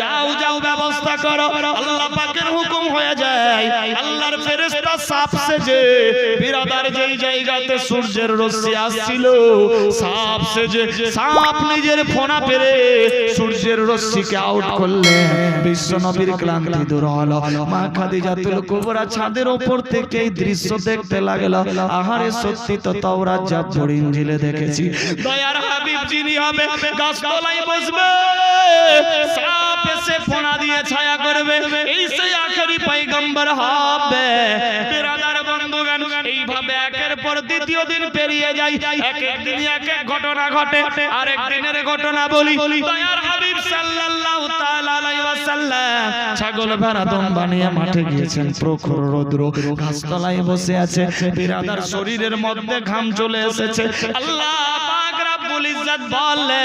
যাও যাও, ব্যবস্থা করো। আল্লাহ পাকের হুকুম হয়ে যায়। আল্লাহর ফেরেশতা সাপ সেজে, বিরাদার যেই জায়গাতে সূর্যের রশ্মি আসছিল, সাপ সেজে, সাপ নিজের ফোনা পেরে সূর্যের রশ্মিকে আউট করলে বিশ্ব নবীর ক্লান্তি দূর হলো। মা খাদিজাতুল কুবরা ছাদের উপর থেকে এই দৃশ্য দেখতে লাগল। আহারে সত্যি তো তাওরাত জাবর ইনজিলে দেখেছি। দয়ার হাবিব যিনি হবে, গাছতলায় বসবে। সাপ এসে ফোনা দিয়ে ছায়া করবে এই সেই আখেরি পয়গম্বর হবে শরীরের মধ্যে ঘাম চলে এসেছে। আল্লাহ পাক বলে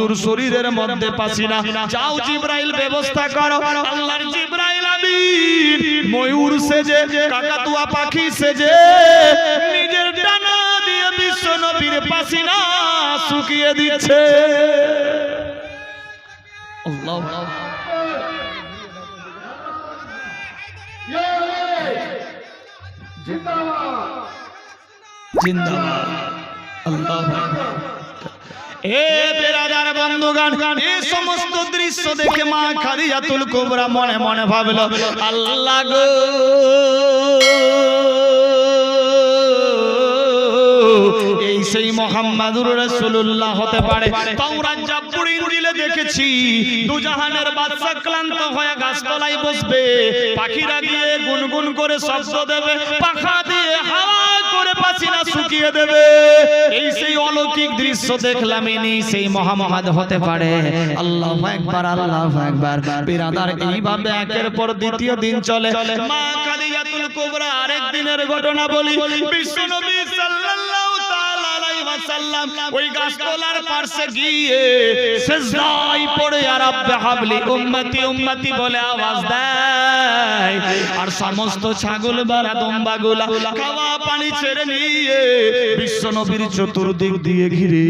বন্ধুর শরীরের মধ্যে পাসি না যাও জিব্রাইল ব্যবস্থা করো। আল্লাহর জিব্রাইল আমিন। ময়ূর সেজে কাকাতুয়া পাখি সেজে। নিজের ডানা দিয়ে বিশ্ব নবীর পাসি না শুকিয়ে দিচ্ছে আল্লাহ জিন্দাবাদ। আল্লাহ বন্ধুগান এই সমস্ত দৃশ্য দেখে মা মনে এই সেই মোহাম্মদুর রাসূলুল্লাহ হতে পারে। দেখেছি, দুজাহানের বাদশা ক্লান্ত হয়ে গাছতলায় বসবে, পাখিরা গিয়ে গুনগুন করে শব্দ দেবে, পাখা দিয়ে হাওয়া করে পাসিনা শুকিয়ে দেবে। এই সেই অলৌকিক দৃশ্য দেখলাম ইনি, সেই মহামহাদ হতে পারে। আল্লাহ একবার আল্লাহ একবার বিরাদার এইভাবে একের পর দ্বিতীয় দিন চলে। মা কালিয়াতুল কুবরা আরেক দিনের ঘটনা বলি। বিশ্বনবী সাল্লাল্লাহু তাআলা ওয়াসাল্লাম ওই গাছতলার পাশে গিয়ে সিজদায় পড়ে আর হাবলি উম্মতি উম্মতি বলে আওয়াজ দেয়। আর সমস্ত ছাগল বারা দম্বাগুলা খাওয়া পানি ছেড়ে নিয়ে বিশ্বনবীর চতুর্দিক দিয়ে ঘিরে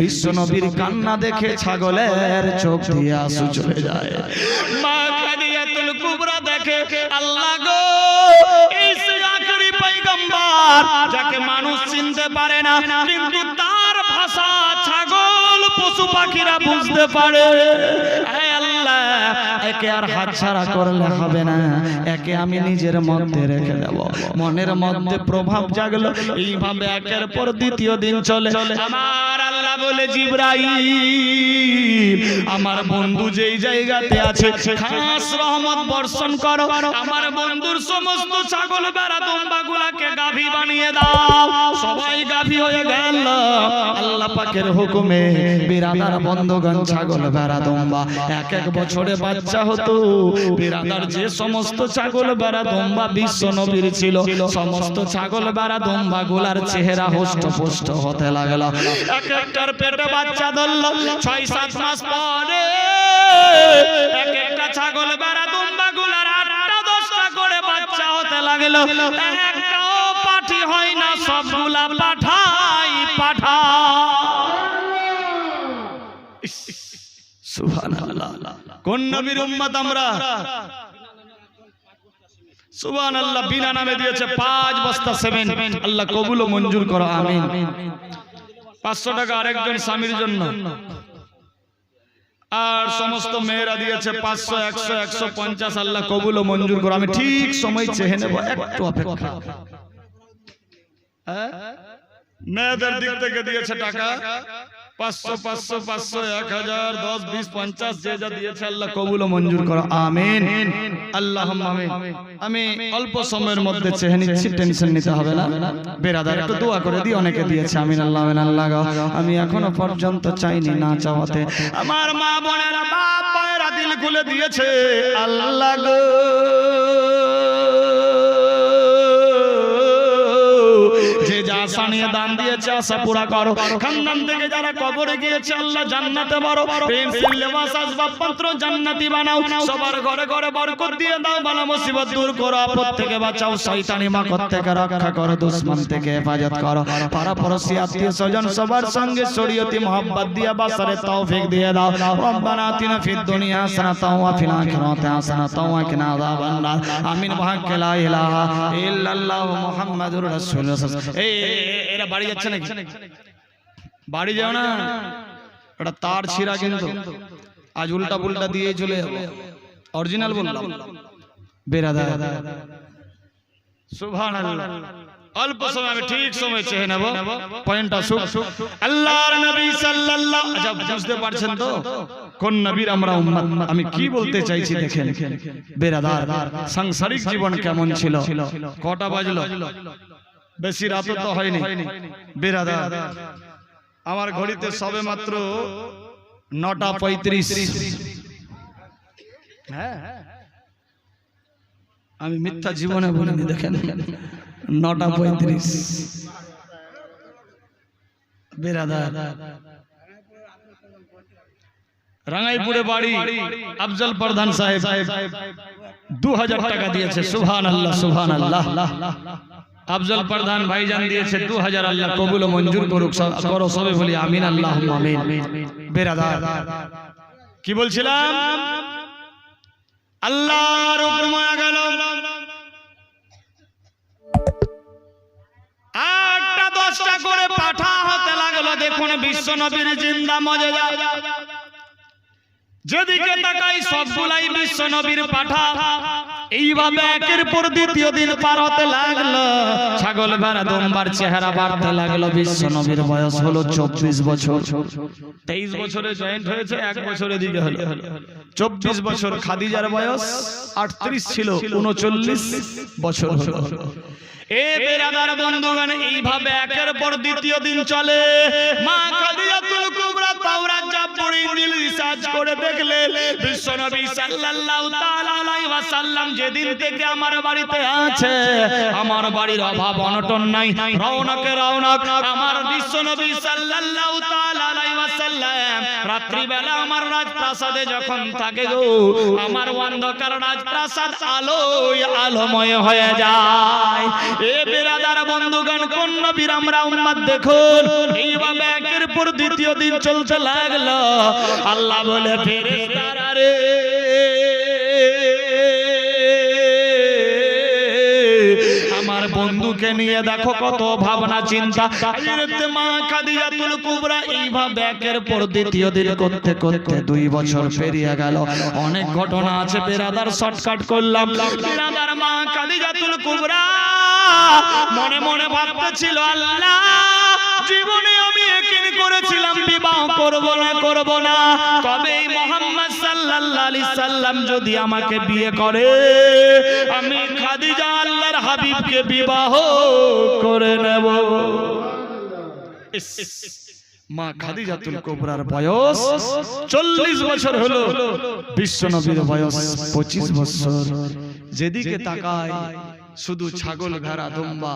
বিশ্বনবীর কান্না দেখে ছাগলের চোখ দিয়ে আসু চলে যায়। মা খাদিয়াতুল কুবরা দেখে আল্লাহ গো পয়গম্বর যাকে মানুষ চিনতে পারে না, কিন্তু তার ভাষা ছাগল, পশু পাখিরা বুঝতে পারে। আল্লাহ, একে আর হাত ছাড়া করলে হবে না। একে আমি নিজের মধ্যে রেখে দেব। মনের মধ্যে প্রভাব জাগলো। এইভাবে একের পর দ্বিতীয় দিন চলে। আমার আল্লাহ বলে, জিব্রাইল, আমার বন্ধু যেই জায়গাতে আছে, খাস রহমত বর্ষণ করো। আমার বন্ধুর সমস্ত ছাগল, বেড়া দম্বাগুলাকে গাভী বানিয়ে দাও। সবাই গাভী হয়ে গেল। আল্লাহ পাকের হুকুমে বিরাদার বন্ধগণ, ছাগল, বেড়া দম্বা এক এক বছরে বাচ্চা হতো। বিরাদার যে সমস্ত ছাগল বেড়া দম্বা বিশ্ব নবীর ছিল। সমস্ত ছাগল বেড়া দম্বা গুলার চেহারা হোষ্ট পোষ্ট হতে লাগল। এক একটার পেটে বাচ্চা ধরল, ছয় সাত মাস পরে এক একটা ছাগল বেড়া দম্বা গুলার আটটা দশটা করে বাচ্চা হতে লাগল। একটাও পাঠি হয় না, সবগুলা পাঠাই পাঠা। সুবহানাল্লাহ। কোন নবীর উম্মত আমরা? সুবহান আল্লাহ বিনা নামে দিয়েছে পাঁচ বস্তা সেভেন আল্লাহ কবুল ও মঞ্জুর করো আমিন। পাঁচশো টাকা আরেকজন স্বামীর জন্য। আর সমস্ত মেয়েরা দিয়েছে পাঁচশো একশো একশো পঞ্চাশ। আল্লাহ কবুল ও মঞ্জুর করো আমি ঠিক সময় চেহে নেব একটু অপেক্ষা। হ্যাঁ? মেয়েদের দিক থেকে দিয়েছে টাকা। পাঁচশো পাঁচশো পাঁচশো এক হাজার দশ বিশ পঞ্চাশ যে যা দিয়েছে আল্লাহ কবুল ও মঞ্জুর করো। আমিন। আল্লাহ আমি অল্প সময়ের মধ্যে চেহে নিচ্ছি টেনশন নিতে হবে না। বেরাদার একটু দোয়া করে দিই অনেকে দিয়েছে। আমিন আল্লাহ আমিন আল্লাহ আমি এখনও পর্যন্ত চাইনি না চাওয়াতে। আমার মা বোনেরা বাপ মায়েরা দিল খুলে দিয়েছে। আল্লাহ গো। যে যা আশা নিয়ে দান দিয়েছে আশা পুরা করো। খানদান থেকে যারা কবরে গিয়েছে আল্লাহ জান্নাতে বড় প্রেম সিল লেবাস আসবাব পত্র জান্নাতি বানাও। সবার ঘরে ঘরে বরকত দিয়ে দাও বালা মুসিবত দূর করো আপদ থেকে বাঁচাও শয়তানি মাকড় থেকে রক্ষা করো দুশ্মন থেকে হেফাজত করো। পাড়া পড়োশি আত্মীয় স্বজন সবার সঙ্গে শরীয়তি মোহাম্মত দিয়ে বাসারে তৌফিক দিয়ে দাও। রব্বানা আতিনা ফিদ দুনিয়া হাসানাতাও ওয়া ফিল আখিরাতি হাসানাতাও ওয়া কিনা আযাবান নার আমিন বিহাক্ক লা ইলাহা ইল্লাল্লাহ মুহাম্মাদুর রাসূলুল্লাহ। এই, এরা বাড়ি যাচ্ছে নাকি? বাড়ি যাও না। এটা তার ছিঁড়া কিন্তু। আজ উল্টা পুল্টা দিয়ে চলে যাব। অরিজিনাল বললাম। বেরাদা সুবহানাল্লাহ। অল্প সময় আমি ঠিক সময় চেয়ে নেব। পয়েন্টটা সুখ। আল্লাহর নবী সাল্লাল্লাহু আচ্ছা বুঝতে পারছেন তো? কোন নবীর আমরা উম্মত? আমি কি বলতে চাইছি দেখেন। বেরাদার। সাংসারিক জীবন কেমন ছিল? কটা বাজলো? বেশি রাত তো হয়নি। বেরাদার। আমার ঘড়িতে সবে মাত্র নটা পঁয়ত্রিশ। হ্যাঁ আমি মিথ্যা জীবনে বলিনি দেখেন। নটা পঁয়ত্রিশ। বেরাদার। রাঙ্গাইপুরে বাড়ি আফজল প্রধান সাহেব। দু হাজার টাকা দিয়েছে। সুহান আল্লাহ সুহান আল্লাহ আফজল প্রধান ভাইজান দিয়েছে দু হাজার আল্লাহ কবুল ও মঞ্জুর করুক করো সবে বলি আমিন আল্লাহ আমিন। বেরাদার। কি বলছিলাম? আল্লাহর উপর মায়া গেল। আটটা দশটা করে পাঠা হতে লাগল দেখুন বিশ্ব নবীর জিন্দা মজে যায় যেদিকে তাকাই সবগুলাই বিশ্ব নবীর পাঠা। এইভাবে একের পর দ্বিতীয় দিন খাদিজার বয়স, আটত্রিশ ছিল, উনচল্লিশ বছর এইভাবে একের পর দ্বিতীয় দিন চলে। মা খাদিজাতুল যেদিন থেকে আমার বাড়িতে আছে, আমার বাড়ির অভাব অনটন নাই রৌনকে রৌনক আমার বিশ্বনবী সাল্লাল্লাহু তাআলা ওয়াসাল্লাম রাত্রিবেলা আমার রাজপ্রাসাদে যখন থাকে গো আমার অন্ধকার রাজপ্রাসাদ আলোয় আলোময় হয়ে যায়। এ বেরাদার বন্ধুগণ কোন নবীর আমরা উম্মত দেখুন? এইভাবে একের পর দ্বিতীয় দিন চলতে লাগল। আল্লাহ বলে ফেরেস্তারা রে বন্ধুকে নিয়ে দেখো কত ভাবনা, চিন্তা। মা কুবরা এইভাবে একের পর দ্বিতীয় দিন করতে করতে দুই বছর পেরিয়ে গেল। অনেক ঘটনা আছে, বেরাদার শর্টকাট করলাম। বেরাদার মা কুবরা মনে মনে ভাবতেছিল, আল্লাহ জীবনে আমি একিন করেছিলাম, বিবাহ করব না করব না। তবে এই মোহাম্মদ সাল্লাল্লাহু আলাইহি সাল্লাম যদি আমাকে বিয়ে করে, আমি খাদিজা আল্লাহর হাবিবকে বিবাহ করে নেব। মা খাদিজাতুল কুবরার বয়স চল্লিশ বছর হলো। বিশ্ব নবীর বয়স পঁচিশ বছর। যেদিকে তাকায় শুধু ছাগল ভেড়া দম্বা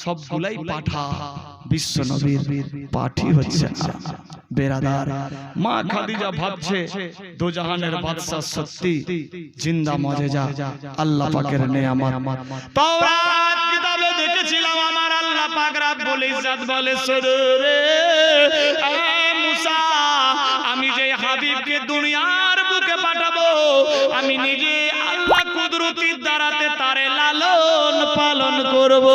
সবগুলাই পাঠা বিশ্ব নবীর পাঠি হচ্ছে বেরাদার মা খাদিজা ভাবছে দো জাহানের বাদশা সত্যি জিন্দা মজে যা আল্লাহ পাকের নেয়ামত। তাওরাত কিতাবে দেখেছিলাম আমার আল্লাহ পাক রাব্বুল ইজ্জত বলে সুরে মুসা আমি যে হাবিবকে দুনিয়ার বুকে পাঠাবো আমি নিজে আল্লাহ কুদরতির দ্বারাতে তারে লালন পালন করব।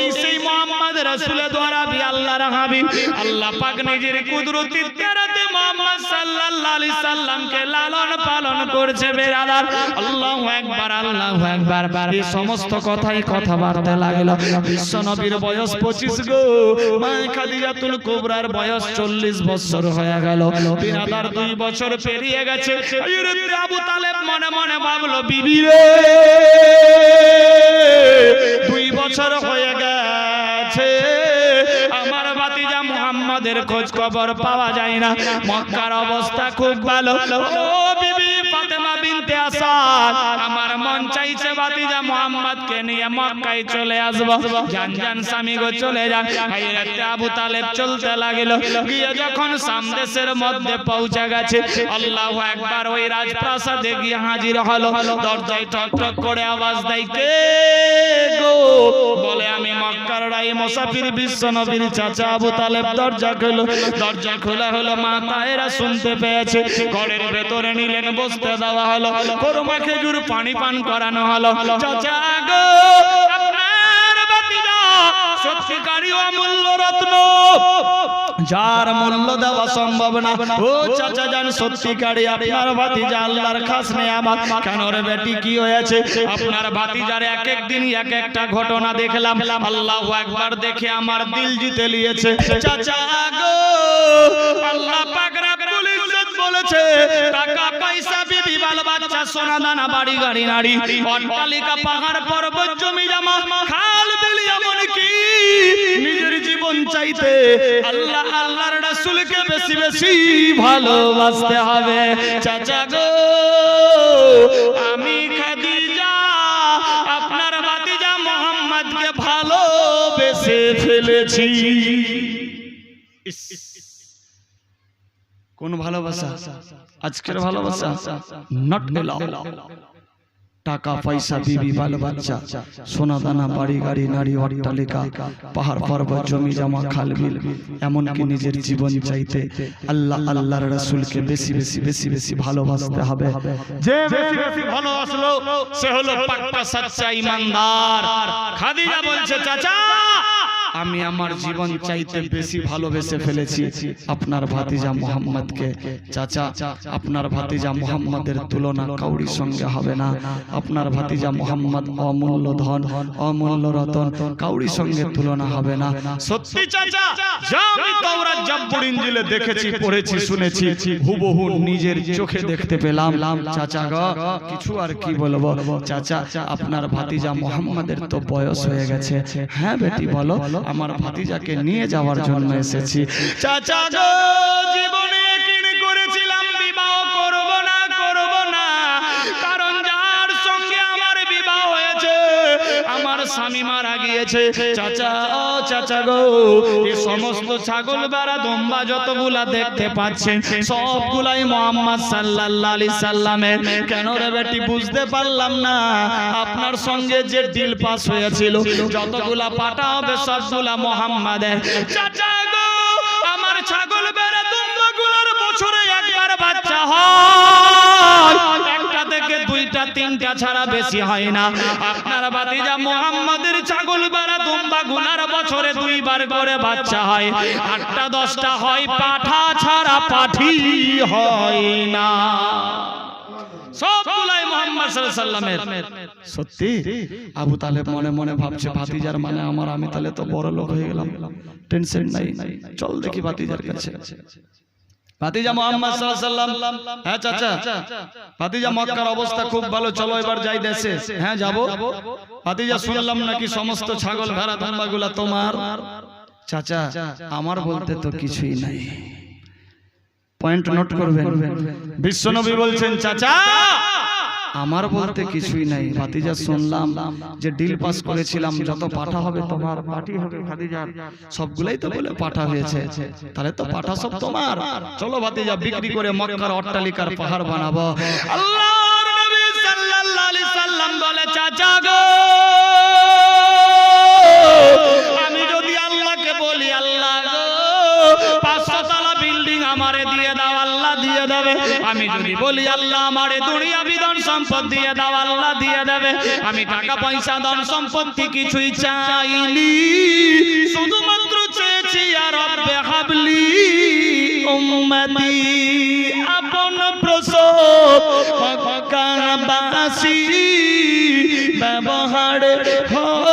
এই সেই মোহাম্মদ রাসূলের দ্বারা বি আল্লাহর হাবিব। আল্লাহ পাক নিজের কুদরতির দ্বারাতে মোহাম্মদ সাল্লাল্লাহু আলাইহি সাল্লামকে লালন পালন করছে বেরাদার। আল্লাহু আকবার আল্লাহু আকবার। এই সমস্ত কথাই কথাবার্তা লাগল। বিশ্ব নবীর বয়স 25 গো। মা খাদিজাতুল কুবরার বয়স 40 বছর হয়ে গেল। বেরাদার দুই বছর পেরিয়ে গেছে। আবু তালেব মনে মনে ভাবলো, বিবি রে! খোঁজ খবর পাওয়া যায় না। মক্কার অবস্থা খুব ভালো। আসাদ আমার মন চাইছে ভাতিজা মোহাম্মদকে নিয়ে মক্কায় চলে আসব। জান জান স্বামী গো, চলে যান। হাইরাতে আবু তালেব চলতে লাগিল। গিয়ে যখন সামদেশের মধ্যে পৌঁছে গেছে, আল্লাহু একবার ওই রাজপ্রাসাদে গিয়ে হাজির হলো। দরজায় ঠক ঠক করে আওয়াজ দেয়, কে গো? বলে, আমি মক্কার রাই মুসাফির বিশ্ব নবীর চাচা আবু তালেব। দরজা খুলো দরজা খোলা হলো, মা তায়েরা শুনতে পেয়েছে। ঘরের ভেতরে নিলেন, বসতে দেওয়া হলো। কোরমা খেজুর পানি পান করানো হলো। আপনার যার মূল্য দেওয়া সম্ভব না। ও চাচা জান সত্যিকারী আপনার ভাতিজা আল্লাহর খাস আমার বেটি, কি হয়েছে? আপনার ভাতিজার এক এক দিন এক একটা ঘটনা দেখলাম। আল্লাহ একবার দেখে আমার দিল জিতে নিয়েছে। চাচা আল্লাহ বলেছে, টাকা পয়সা বাচ্চা, সোনা দানা, বাড়ি, গাড়ি, নাড়ি। অট্টালিকা, পাহাড়, পর্বত, জমি জমা, খাল, বিল এমন কি নিজের জীবন চাইতে আল্লাহ, আল্লাহর রাসূলকে বেশি বেশি ভালোবাসতে হবে। চাচা গো, আমি খাদিজা, আপনার ভাতিজা মোহাম্মদকে ভালোবেসে ফেলেছি। কোন ভালোবাসা? আজকের ভালোবাসা নট টাকা পয়সা বিবি বাল বাচ্চা সোনা দানা বাড়ি গাড়ি নারী অট্টালিকা পাহাড় পর্বত জমি জমা খাল বিল এমনকি নিজের জীবন চাইতে আল্লাহ আল্লাহর রাসূলকে বেশি বেশি বেশি বেশি ভালোবাসতে হবে। যে বেশি বেশি ভালোবাসলো সে হলো পাক্কা সচ্চা ইমানদার। খাদিজা বলছে চাচা আমি আমার জীবন চাইতে বেশি ভালোবেসে ফেলেছি। আপনার ভাতিজা মোহাম্মদকে। চাচা আপনার ভাতিজা মোহাম্মদের তুলনা কাউরির সঙ্গে হবে না। আপনার ভাতিজা মোহাম্মদ অমূল্য ধন অমূল্য রতন কাউরির সঙ্গে তুলনা হবে না। সত্যি চাচা? যা আমি তাওরাত জাব্বুর দেখেছি পড়েছি শুনেছি। হুবহু নিজের চোখে দেখতে পেলাম। চাচা গো কিছু আর কি বলব? চাচা আপনার ভাতিজা মোহাম্মদের তো বয়স হয়ে গেছে। হ্যাঁ বেটি বলো আমার ভাতিজাকে নিয়ে যাওয়ার জন্য এসেছি। চাচা জীবনে কিনে করেছিলাম বিবাহ করব স্বামী মারা গিয়েছে। চাচা ও চাচা গো এই সমস্ত ছাগল বেড়া দম্বা যতগুলা দেখতে পাচ্ছেন সবগুলাই মোহাম্মদ সাল্লাল্লাহু আলাইহি সাল্লামের। কেন রে বেটি, বুঝতে পারলাম না। আপনার সঙ্গে যে ডিল পাস হয়েছিল, যতগুলা পাটা হবে সবগুলা মোহাম্মদের। চাচা গো, আমার ছাগল বেড়া দম্বাগুলার বছরে একবার বাচ্চা হয়। তিনটা ছাড়া বেশি হয় না। আপনার বাতিজা মোহাম্মদের ছাগল বেড়া দুম্বা গুলার বছরে দুইবার করে বাচ্চা হয়। আটটা, দশটা হয়, পাঠা ছাড়া পাঠি হয় না। মোহাম্মদ সাল্লামের সত্যি? আবু তালেব মনে মনে ভাবছে, ভাতিজার মানে আমার, আমি তাহলে তো বড় লোক হয়ে গেলাম। টেনশন নাই। চল দেখি ভাতিজার কাছে। ভাতিজা মোহাম্মদ সাল্লাম হ্যাঁ চাচা। ভাতিজা মক্কার অবস্থা খুব ভালো চলো এবার যাই দেশে হ্যাঁ যাব। ভাতিজা শুনলাম নাকি সমস্ত ছাগল ভেড়া গুলা তোমার। চাচা আমার বলতে তো কিছুই নাই। পয়েন্ট নোট করবেন। বিশ্বনবী বলছেন চাচা! আমার বলতে কিছুই নাই। ভাতিজা শুনলাম যে ডিল পাস করেছিলাম যত পাঠা হবে তোমার পাটি হবে ভাতিজার। সবগুলাই তো বলে পাঠা হয়েছে। তাহলে তো পাঠা সব তোমার। চলো ভাতিজা বিক্রি করে মক্কার অট্টালিকার পাহাড়। বানাবো। আল্লাহর নবী সাল্লাল্লাহু আলাইহি সাল্লাম বলে চাচা গো! দেবে। আমি যদি বলি আল্লাহ আমারে দুনিয়া বিধন সম্পদ দিয়ে দাও আল্লাহ দিয়ে দেবে। আমি টাকা পয়সা ধন সম্পত্তি কিছুই চাইনি। শুধুমাত্র চেয়েছি আর রব্বে হাবলি উম্মতি। আপন প্রসব মক্কাবাসী ব্যবহার হলেন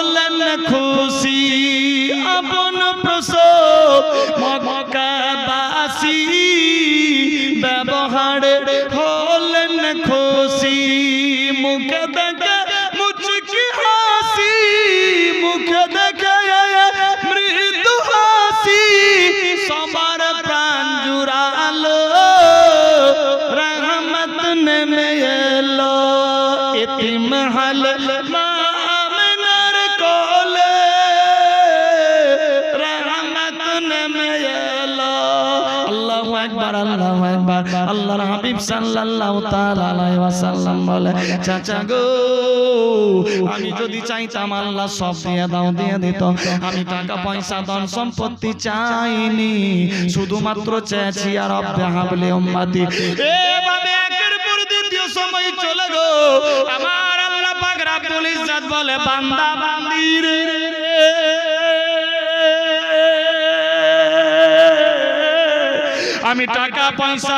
সাল্লাল্লাহু তাআলা আলাইহি ওয়াসাল্লাম বলে চাচা গো আমি যদি চাইতাম আল্লাহ সব দিয়ে দাও দিয়ে দিত আমি টাকা পয়সা ধন সম্পত্তি চাইনি শুধুমাত্র চেয়েছি আর রব্বে হাবলি উম্মতি এভাবে একের পর দ্বিতীয় সময় চলে গো আমার আল্লাহ পাক রাব্বুল ইজ্জাত বলে বান্দা আমি টাকা পয়সা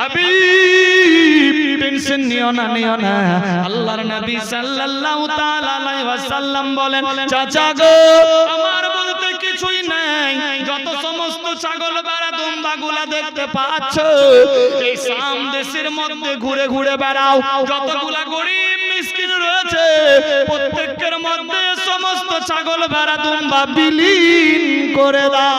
হাবিব টেনশন নিও না নিও না। আল্লাহর নবী সাল্লাল্লাহু তাআলা আলাইহি ওয়াসাল্লাম বলেন চাচা গো আমার বলতে কিছুই নাই। যত সমস্ত ছাগল বেড়া দুম্বাগুলা দেখতে পাচ্ছ এই সাম দেশের মধ্যে ঘুরে ঘুরে বেড়াও। যতগুলা গরিব মিসকিন রয়েছে প্রত্যেকের মধ্যে সমস্ত ছাগল বেড়া দুম্বা বিলীন করে দাও।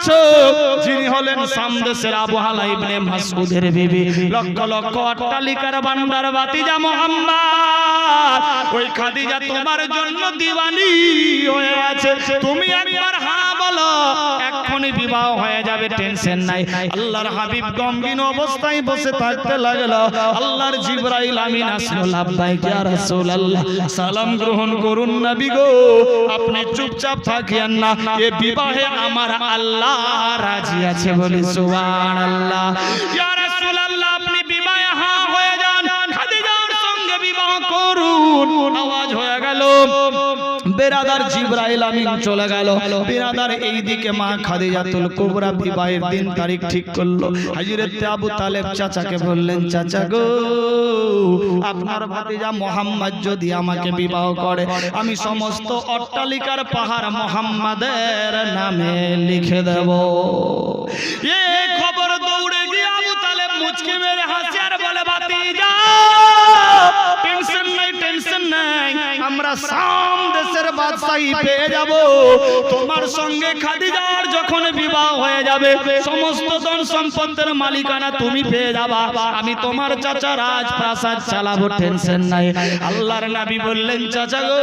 আছো যিনি হলেন সামদেশের আবহাওয়া ইবনে মাসউদের বিবি। লক্ষ লক্ষ অট্টালিকার বান্দার ভাতিজা মোহাম্মদ। ওই খাদিজা তোমার জন্য দিওয়ানি হয়ে আছে তুমি একবার হ্যাঁ বলো, এক্ষুনি বিবাহ হয়ে যাবে, টেনশন নাই। আল্লাহর হাবিব গম্ভীর অবস্থায় বসে থাকতে লাগল। আল্লাহর জিবরাইল আমিন আসলো লাভবাইক ইয়া রাসূলুল্লাহ। সালাম গ্রহণ করুন নবী গো। আপনি চুপচাপ থাকিয়েন না। এ বিবাহে আমার আল্লাহ রাজি আছে বলি সুবান আল্লাহ হয়ে যান খাদিজার সঙ্গে বিবাহ করুন। আওয়াজ হয়ে গেল। বেরাদার জিব্রাইল আমিন চলে গেল। বেরাদার এই দিকে মা খাদিজাতুল কুবরা বিবাহের দিন তারিখ ঠিক করল। হযরত আবু তালেব চাচাকে বললেন, চাচা গো, আপনার ভাতিজা মোহাম্মদ যদি আমাকে বিবাহ করে, আমি সমস্ত অট্টালিকার পাহাড় মোহাম্মদের নামে লিখে দেব। এ খবর আমরা সাম দেশের বাদশাহী পেয়ে যাব। তোমার সঙ্গে খাদিজার যখন বিবাহ হয়ে যাবে সমস্ত ধন সম্পদের মালিকানা তুমি পেয়ে যাবা। আমি তোমার চাচা রাজপ্রাসাদ চালাবো টেনশন নাই। আল্লাহর নবী বললেন চাচা গো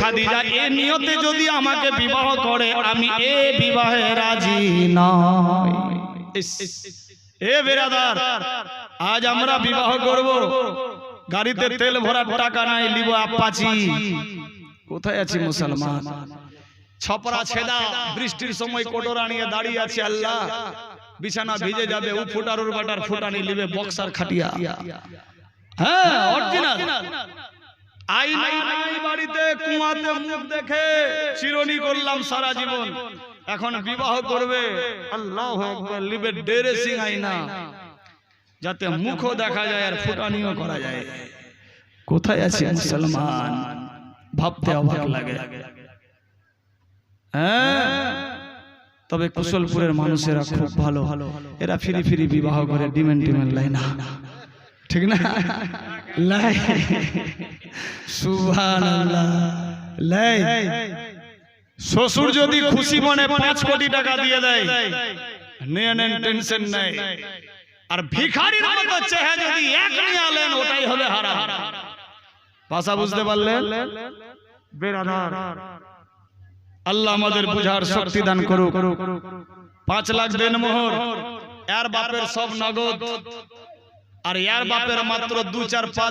খাদিজা এ নিয়তে যদি আমাকে বিবাহ করে আমি এ বিবাহে রাজি নই। এ বেরাদার আজ আমরা বিবাহ করব। গাড়িতে তেল ভরার টাকা নাই লিব আপাচি। কোথায় আছে মুসলমান? ছপরা ছেদা বৃষ্টির সময় কোটরা নিয়ে দাঁড়িয়ে আছে আল্লাহ। বিছানা ভিজে যাবে ও ফুটারুর বাটার ফুটানি লিবে বক্সার খাটিয়া। হ্যাঁ অরিজিনাল আই নাই বাড়িতে কুয়াতে মুখ দেখে চিরনি করলাম সারা জীবন। এখন বিবাহ করবে। আল্লাহ আকবার লিবে ড্রেসিং আইনা। যাতে মুখও দেখা যায় আর ফুটানিও করা যায়। কোথায় আছে মুসলমান? ভাবতে অবাক লাগে। হ্যাঁ? তবে কুশলপুরের মানুষেরা খুব ভালো। ভালো। এরা ফিরি ফিরি বিবাহ করে ডিমেন্ট ডিমেন্ট লাই না ঠিক না? লাই সুবহানাল্লাহ। লাই শ্বশুর যদি খুশি মনে পাঁচ কোটি টাকা দিয়ে দেয় নেন টেনশন নাই। আর ভিখারির মতো চেহারা যদি এক নিয়ে আলেন ওটাই হবে হারাম। ভাষা বুঝতে পারলেন? বেরাদার। আল্লাহ আমাদের বুঝার শক্তি দান করুক। পাঁচ লাখ দেন মোহর এর বাপের সব নগদ। আর এর বাপের মাত্র দু চার পাঁচ